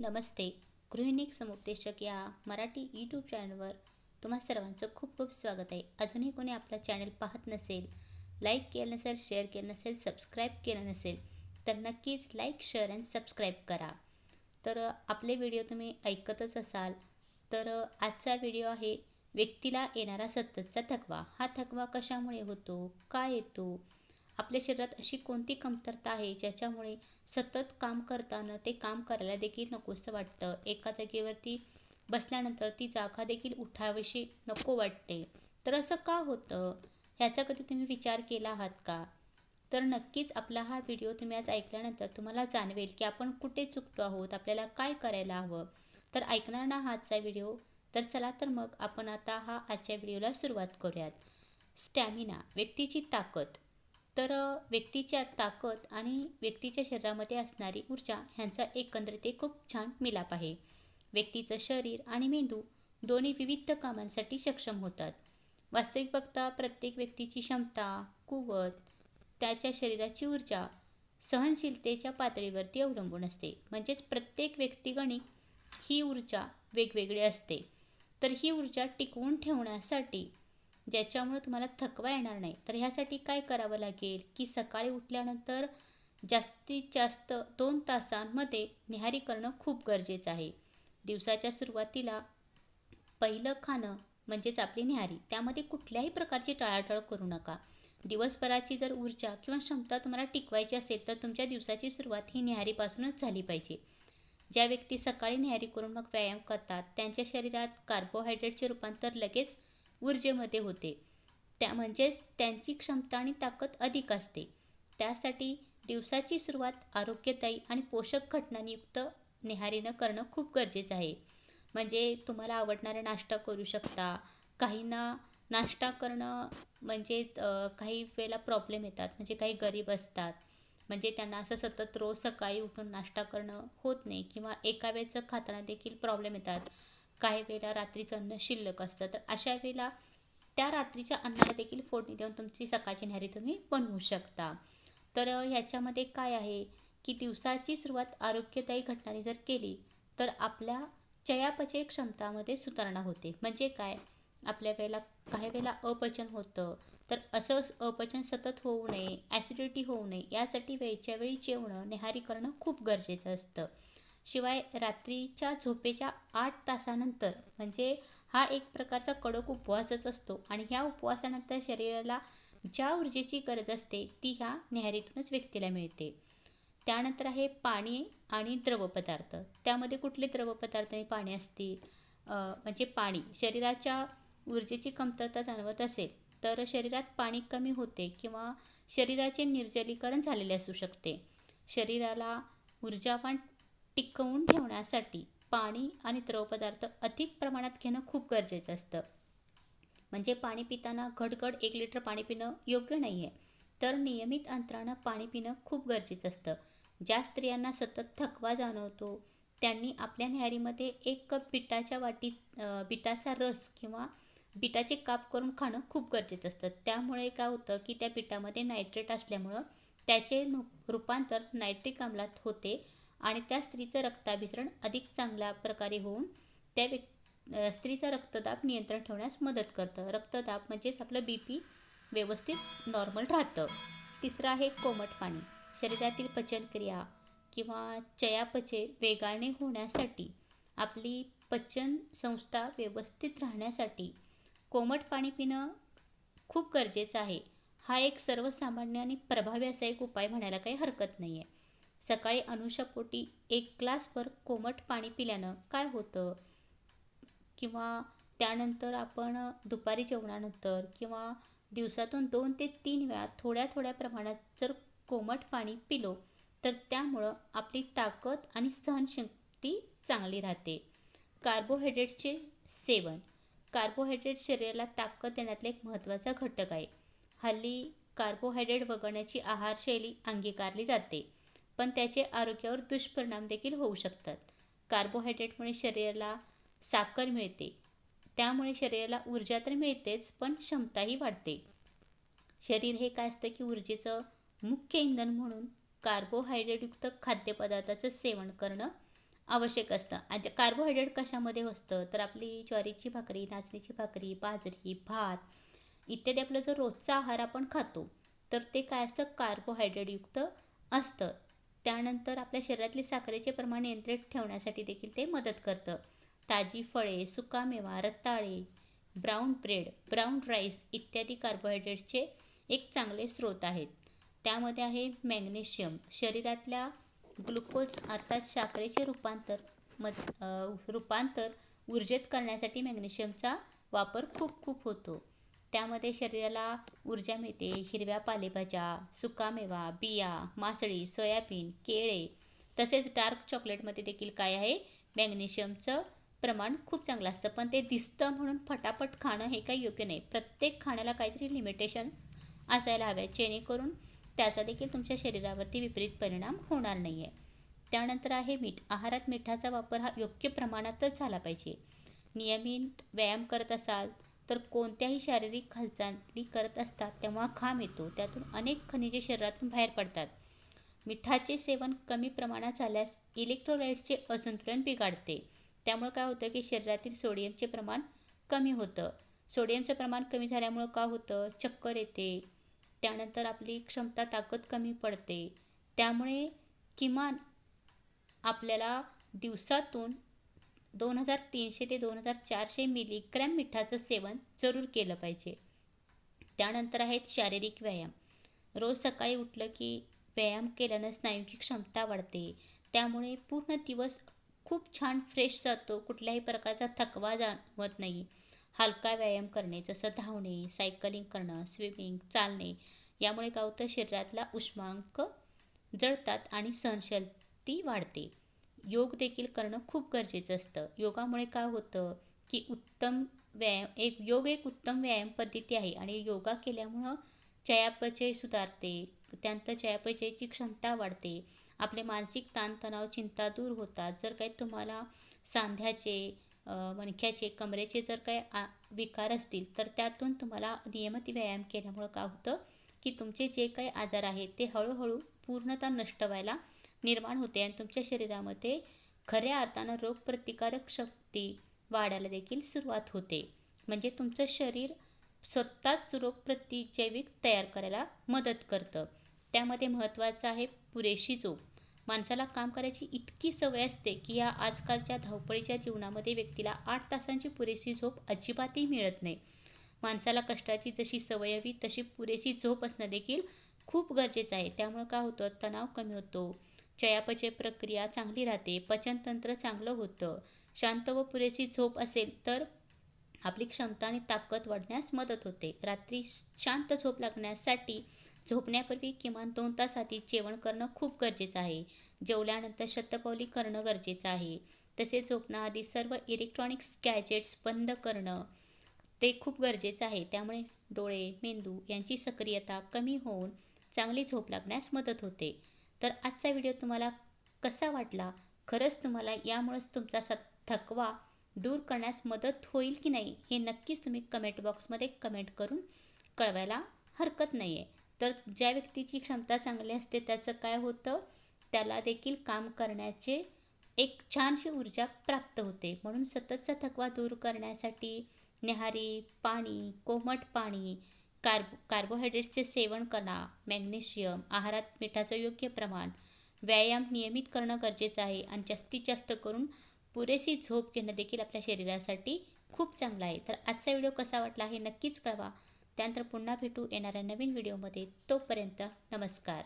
नमस्ते. गृहिणीक समुपदेशक या मराठी यूट्यूब चॅनलवर तुम्हा सर्वांचं खूप खूप स्वागत आहे. अजूनही कोणी आपला चॅनल पाहत नसेल लाईक केलं नसेल शेअर केलं नसेल सबस्क्राईब केलं नसेल तर नक्कीच लाईक शेअर अँड सबस्क्राईब करा. तर आपले व्हिडिओ तुम्ही ऐकतच असाल तर आजचा व्हिडिओ आहे व्यक्तीला येणारा सततचा थकवा. हा थकवा कशामुळे होतो? काय येतो? आपल्या शरीरात अशी कोणती कमतरता आहे ज्याच्यामुळे सतत काम करताना ते काम करायला देखील नकोसं वाटतं? एका जागेवरती बसल्यानंतर ती जागा देखील उठावीशी नको वाटते. तर असं का होतं? ह्याचा कधी तुम्ही विचार केला आहात का? तर नक्कीच आपला हा व्हिडिओ तुम्ही आज ऐकल्यानंतर तुम्हाला जाणवेल की आपण कुठे चुकतो आहोत आपल्याला काय करायला हवं? तर ऐकणार ना हा आजचा व्हिडिओ? तर चला तर मग आपण आता हा आजच्या व्हिडिओला सुरुवात करूयात. स्टॅमिना व्यक्तीची ताकद. तर व्यक्तीच्या ताकद आणि व्यक्तीच्या शरीरामध्ये असणारी ऊर्जा ह्यांचा एकंदरीत एक खूप छान मिलाप आहे. व्यक्तीचं शरीर आणि मेंदू दोन्ही विविध कामांसाठी सक्षम होतात. वास्तविक बघता प्रत्येक व्यक्तीची क्षमता कुवत त्याच्या शरीराची ऊर्जा सहनशीलतेच्या पातळीवरती अवलंबून असते. म्हणजेच प्रत्येक व्यक्तिगणिक ही ऊर्जा वेगवेगळी असते. तर ही ऊर्जा टिकवून ठेवण्यासाठी ज्याच्यामुळे तुम्हाला थकवा येणार नाही. तर ह्यासाठी काय करावं लागेल की सकाळी उठल्यानंतर जास्तीत जास्त दोन तासांमध्ये निहारी करणं खूप गरजेचं आहे. दिवसाच्या सुरुवातीला पहिलं खाणं म्हणजेच आपली न्याहारी त्यामध्ये कुठल्याही प्रकारची टाळाटाळ करू नका. दिवसभराची जर ऊर्जा किंवा क्षमता तुम्हाला टिकवायची असेल तर तुमच्या दिवसाची सुरुवात ही न्याहारीपासूनच झाली पाहिजे. ज्या व्यक्ती सकाळी न्याहारी करून मग व्यायाम करतात त्यांच्या शरीरात कार्बोहायड्रेटचे रूपांतर लगेच ऊर्जेमध्ये होते. त्या म्हणजेच त्यांची क्षमता आणि ताकद अधिक असते. त्यासाठी दिवसाची सुरुवात आरोग्यदायी आणि पोषक घटनांयुक्त निहारीनं करणं खूप गरजेचं आहे. म्हणजे तुम्हाला आवडणारा नाश्ता करू शकता. काहींना नाश्ता करणं म्हणजे काही वेळेला प्रॉब्लेम येतात. म्हणजे काही गरीब असतात. म्हणजे त्यांना असं सतत रोज सकाळी उठून नाश्ता करणं होत नाही किंवा एका वेळचं खाताना देखील प्रॉब्लेम येतात. काही वेळेला रात्रीचं अन्न शिल्लक असतं. तर अशा वेळेला त्या रात्रीच्या अन्नाला देखील फोडणी देऊन तुमची सकाळची न्याहारी तुम्ही बनवू शकता. तर ह्याच्यामध्ये काय आहे की दिवसाची सुरुवात आरोग्यदायी घटनाने जर केली तर आपल्या चयापचय क्षमतामध्ये सुधारणा होते. म्हणजे काय? आपल्या वेळेला काही वेळेला अपचन होतं. तर असं अपचन सतत होऊ नये ॲसिडिटी होऊ नये यासाठी वेळच्या वेळी जेवणं नेहारी करणं खूप गरजेचं असतं. शिवाय रात्रीच्या झोपेच्या आठ तासानंतर म्हणजे हा एक प्रकारचा कडक उपवासच असतो. आणि ह्या उपवासानंतर शरीराला ज्या ऊर्जेची गरज असते ती ह्या न्याहारीतूनच व्यक्तीला मिळते. त्यानंतर आहे पाणी आणि द्रवपदार्थ त्यामध्ये कुठले द्रवपदार्थ आणि पाणी असतील? म्हणजे पाणी. शरीराच्या ऊर्जेची कमतरता जाणवत असेल तर शरीरात पाणी कमी होते किंवा शरीराचे निर्जलीकरण झालेले असू शकते. शरीराला ऊर्जावान टिकवून ठेवण्यासाठी पाणी आणि द्रवपदार्थ अधिक प्रमाणात घेणं खूप गरजेचं असतं. म्हणजे पाणी पिताना घडघड एक लिटर पाणी पिणं योग्य नाही आहे तर नियमित अंतरानं पाणी पिणं खूप गरजेचं असतं. ज्या स्त्रियांना सतत थकवा जाणवतो त्यांनी आपल्या न्याहारीमध्ये एक कप बिटाच्या वाटी बिटाचा रस किंवा बिटाचे काप करून खाणं खूप गरजेचं असतं. त्यामुळे काय होतं की त्या पिठामध्ये नायट्रेट असल्यामुळं त्याचे रूपांतर नायट्रिक अम्लात होते. आणि त्या स्त्रीचं रक्ताभिसरण अधिक चांगल्या प्रकारे होऊन त्या व्यक् स्त्रीचा रक्तदाब नियंत्रण ठेवण्यास मदत करतं. रक्तदाब म्हणजेच आपलं बी पी व्यवस्थित नॉर्मल राहतं. तिसरं आहे कोमट पाणी. शरीरातील पचनक्रिया किंवा चयापचय वेगाने होण्यासाठी आपली पचन संस्था व्यवस्थित राहण्यासाठी कोमट पाणी पिणं खूप गरजेचं आहे. हा एक सर्वसामान्य आणि प्रभावी असा एक उपाय म्हणायला काही हरकत नाही आहे सकाळी अनुषापोटी एक ग्लासभर कोमट पाणी पिल्यानं काय होतं? किंवा त्यानंतर आपण दुपारी जेवणानंतर किंवा दिवसातून दोन ते तीन वेळा थोड्या थोड्या प्रमाणात जर कोमट पाणी पिलो तर त्यामुळं आपली ताकद आणि सहनशक्ती चांगली राहते. कार्बोहायड्रेट्सचे सेवन. कार्बोहायड्रेट शरीराला ताकद देण्यातला एक महत्त्वाचा घटक आहे. हल्ली कार्बोहायड्रेट वगळण्याची आहारशैली अंगीकारली जाते. पण त्याचे आरोग्यावर दुष्परिणाम देखील होऊ शकतात. कार्बोहायड्रेटमुळे शरीराला साखर मिळते. त्यामुळे शरीराला ऊर्जा तर मिळतेच पण क्षमताही वाढते. शरीर हे काय असतं की ऊर्जेचं मुख्य इंधन म्हणून कार्बोहायड्रेटयुक्त खाद्यपदार्थाचं सेवन करणं आवश्यक असतं. आणि कार्बोहायड्रेट कशामध्ये असतं? तर आपली ज्वारीची भाकरी नाचणीची भाकरी बाजरी भात इत्यादी आपलं जो रोजचा आहार आपण खातो तर ते काय असतं? कार्बोहायड्रेटयुक्त असतं. त्यानंतर आपल्या शरीरातले साखरेचे प्रमाण नियंत्रित ठेवण्यासाठी देखील ते मदत करतं. ताजी फळे सुकामेवा रताळे ब्राऊन ब्रेड ब्राऊन राईस इत्यादी कार्बोहायड्रेटचे एक चांगले स्रोत आहेत. त्यामध्ये आहे मॅग्नेशियम. शरीरातल्या ग्लुकोज अर्थात साखरेचे रूपांतर मध रूपांतर ऊर्जेत करण्यासाठी मॅग्नेशियमचा वापर खूप खूप होतो. त्यामध्ये शरीराला ऊर्जा मिळते. हिरव्या पालेभाज्या सुकामेवा बिया मासळी सोयाबीन केळे तसेच डार्क चॉकलेटमध्ये देखील काय आहे? मॅग्नेशियमचं प्रमाण खूप चांगलं असतं. पण ते दिसतं म्हणून फटाफट खाणं हे काही योग्य नाही. प्रत्येक खाण्याला काहीतरी लिमिटेशन असायला हव्या जेणेकरून त्याचा देखील तुमच्या शरीरावरती विपरीत परिणाम होणार नाही आहे त्यानंतर आहे मीठ. आहारात मिठाचा वापर हा योग्य प्रमाणातच झाला पाहिजे. नियमित व्यायाम करत असाल तर कोणत्याही शारीरिक हालचाली करत असतात तेव्हा खाम येतो. त्यातून अनेक खनिजे शरीरातून बाहेर पडतात. मिठाचे सेवन कमी प्रमाणात झाल्यास इलेक्ट्रोलाइट्सचे असंतुलन बिघाडते. त्यामुळे काय होतं की शरीरातील सोडियमचे प्रमाण कमी होतं. सोडियमचं प्रमाण कमी झाल्यामुळं काय होतं? चक्कर येते. त्यानंतर आपली क्षमता ताकद कमी पडते. त्यामुळे किमान आपल्याला दिवसातून दोन हजार तीनशे ते दोन हजार चारशे मिलीग्रॅम मिठाचं सेवन जरूर केलं पाहिजे. त्यानंतर आहेत शारीरिक व्यायाम. रोज सकाळी उठलं की व्यायाम केल्यानं स्नायूची क्षमता वाढते. त्यामुळे पूर्ण दिवस खूप छान फ्रेश जातो कुठल्याही प्रकारचा थकवा जाणवत नाही. हलका व्यायाम करणे जसं धावणे सायकलिंग करणं स्विमिंग चालणे यामुळे काय होतं शरीरातला उष्मांक जळतात आणि सहनशक्ती वाढते. योग देखील करणं खूप गरजेचं असतं. योगामुळे काय होतं की उत्तम व्यायाम एक योग एक उत्तम व्यायाम पद्धती आहे आणि योगा केल्यामुळं चयापचय सुधारते त्यानंतर चयापचयची क्षमता वाढते आपले मानसिक ताणतणाव चिंता दूर होतात. जर काही तुम्हाला सांध्याचे मणक्याचे कमरेचे जर काही आ विकार असतील तर त्यातून तुम्हाला नियमित व्यायाम केल्यामुळं काय होतं की तुमचे जे काही आजार आहेत ते हळूहळू पूर्णतः नष्ट व्हायला निर्माण होते आणि तुमच्या शरीरामध्ये खऱ्या अर्थानं रोगप्रतिकारक शक्ती वाढायला देखील सुरुवात होते. म्हणजे तुमचं शरीर स्वतःच रोगप्रतिजैविक तयार करायला मदत करतं. त्यामध्ये महत्त्वाचं आहे पुरेशी झोप. माणसाला काम करायची इतकी सवय असते की या आजकालच्या धावपळीच्या जीवनामध्ये व्यक्तीला आठ तासांची पुरेशी झोप अजिबातही मिळत नाही. माणसाला कष्टाची जशी सवय हवी तशी पुरेशी झोप असणं देखील खूप गरजेचं आहे. त्यामुळं काय होतं? तणाव कमी होतो. चयापचय प्रक्रिया चांगली राहते पचनतंत्र चांगलं होतं. शांत व पुरेशी झोप असेल तर आपली क्षमता आणि ताकद वाढण्यास मदत होते. रात्री शांत झोप लागण्यासाठी झोपण्यापूर्वी किमान दोन तास आधी जेवण करणं खूप गरजेचं आहे. जेवल्यानंतर शतपावली करणं गरजेचं आहे. तसेच झोपण्याआधी सर्व इलेक्ट्रॉनिक्स गॅजेट्स बंद करणं ते खूप गरजेचं आहे. त्यामुळे डोळे मेंदू यांची सक्रियता कमी होऊन चांगली झोप लागण्यास मदत होते. तर आजचा व्हिडिओ तुम्हाला कसा वाटला? खरंच तुम्हाला यामुळेच तुमचा स थकवा दूर करण्यास मदत होईल की नाही हे नक्कीच तुम्ही कमेंट बॉक्समध्ये कमेंट करून कळवायला हरकत नाही आहे तर ज्या व्यक्तीची क्षमता चांगली असते त्याचं काय होतं? त्याला देखील काम करण्याचे एक छानशी ऊर्जा प्राप्त होते. म्हणून सततचा थकवा दूर करण्यासाठी न्याहारी पाणी कोमट पाणी कार्ब कार्बोहायड्रेट्सचे सेवन करा मॅग्नेशियम आहारात मिठाचं योग्य प्रमाण व्यायाम नियमित करणं गरजेचं आहे आणि जास्तीत जास्त करून पुरेशी झोप घेणं देखील आपल्या शरीरासाठी खूप चांगलं आहे. तर आजचा व्हिडिओ कसा वाटला हे नक्कीच कळवा. त्यानंतर पुन्हा भेटू येणाऱ्या नवीन व्हिडिओमध्ये. तोपर्यंत नमस्कार.